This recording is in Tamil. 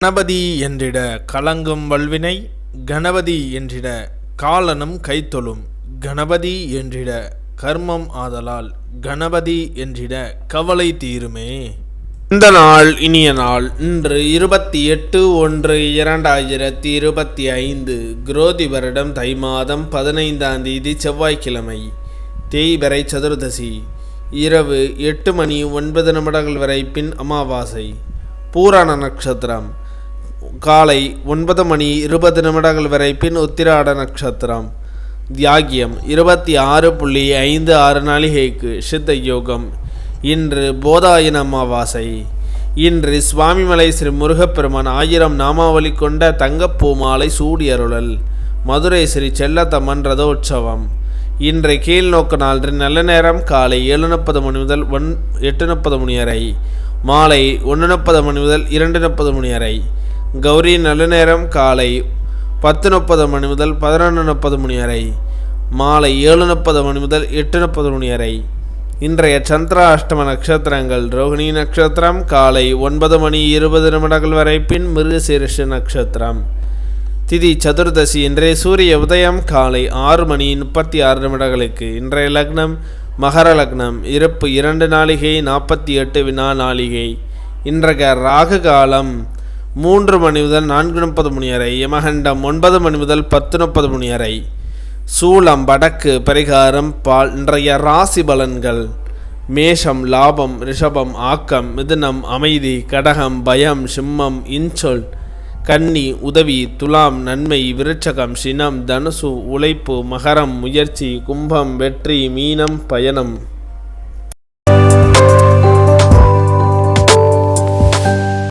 கணபதி என்றிட கலங்கும் வல்வினை கணபதி என்றிட காலனும் கைத்தொழும் கணபதி என்றிட கர்மம் ஆதலால் கணபதி என்றிட கவலை தீருமே. இந்த நாள் இனிய நாள் இன்று இருபத்தி எட்டு ஒன்று இரண்டாயிரத்தி இருபத்தி ஐந்து குரோதி வருடம் தை மாதம் பதினைந்தாம் தேதி செவ்வாய்க்கிழமை தேய்பறை சதுர்தசி இரவு எட்டு மணி ஒன்பது நிமிடங்கள் வரை பின் அமாவாசை பூராண நட்சத்திரம் காலை ஒன்பது மணி இருபது நிமிடங்கள் வரை பின் உத்திராட நட்சத்திரம். தியாகியம் இருபத்தி ஆறு புள்ளி ஐந்து ஆறு நாளிகைக்கு சித்த யோகம். இன்று போதாயன அமாவாசை. இன்று சுவாமிமலை ஸ்ரீ முருகப்பெருமான் ஆயிரம் நாமாவளி கொண்ட தங்கப்பூ மாலை சூடியருளல். மதுரை ஸ்ரீ செல்லத்தம்மன் ரதோற்சவம் இன்றை கீழ் நோக்கு நாள் நல்ல நேரம் காலை ஏழு முப்பது மணி முதல் ஒன் எட்டு முப்பது மணி வரை. மாலை ஒன்று முப்பது மணி முதல் இரண்டு முப்பது மணி வரை. கௌரி நல்ல நேரம். காலை பத்து முப்பது மணி முதல் பதினொன்று முப்பது மணி வரை. மாலை ஏழு முப்பது மணி முதல் எட்டு முப்பது மணி வரை. இன்றைய சந்திர அஷ்டம நட்சத்திரங்கள். ரோஹிணி நட்சத்திரம். காலை ஒன்பது மணி இருபது நிமிடங்கள் வரை. பின் மிருகசீரிஷ நட்சத்திரம். திதி சதுர்தசி. இன்றைய சூரிய உதயம் காலை ஆறு மணி முப்பத்தி ஆறு நிமிடங்களுக்கு. இன்றைய லக்னம் மகர லக்னம். இருப்பு இரண்டு நாளிகை நாற்பத்தி எட்டு வினா நாளிகை. இன்றைய ராகு காலம் மூன்று மணி முதல் நான்கு முப்பது மணி வரை யமகண்டம் ஒன்பது மணி முதல் பத்து முப்பது மணி வரை. சூளம் வடக்கு பரிகாரம் பால் இன்றைய ராசி பலன்கள். மேஷம் லாபம் ரிஷபம் ஆக்கம் மிதுனம் அமைதி கடகம் பயம் சிம்மம் இன்சொல் கன்னி உதவி துலாம் நன்மை விருட்சகம் சினம் தனுசு உழைப்பு மகரம் முயற்சி கும்பம் வெற்றி மீனம் பயணம்.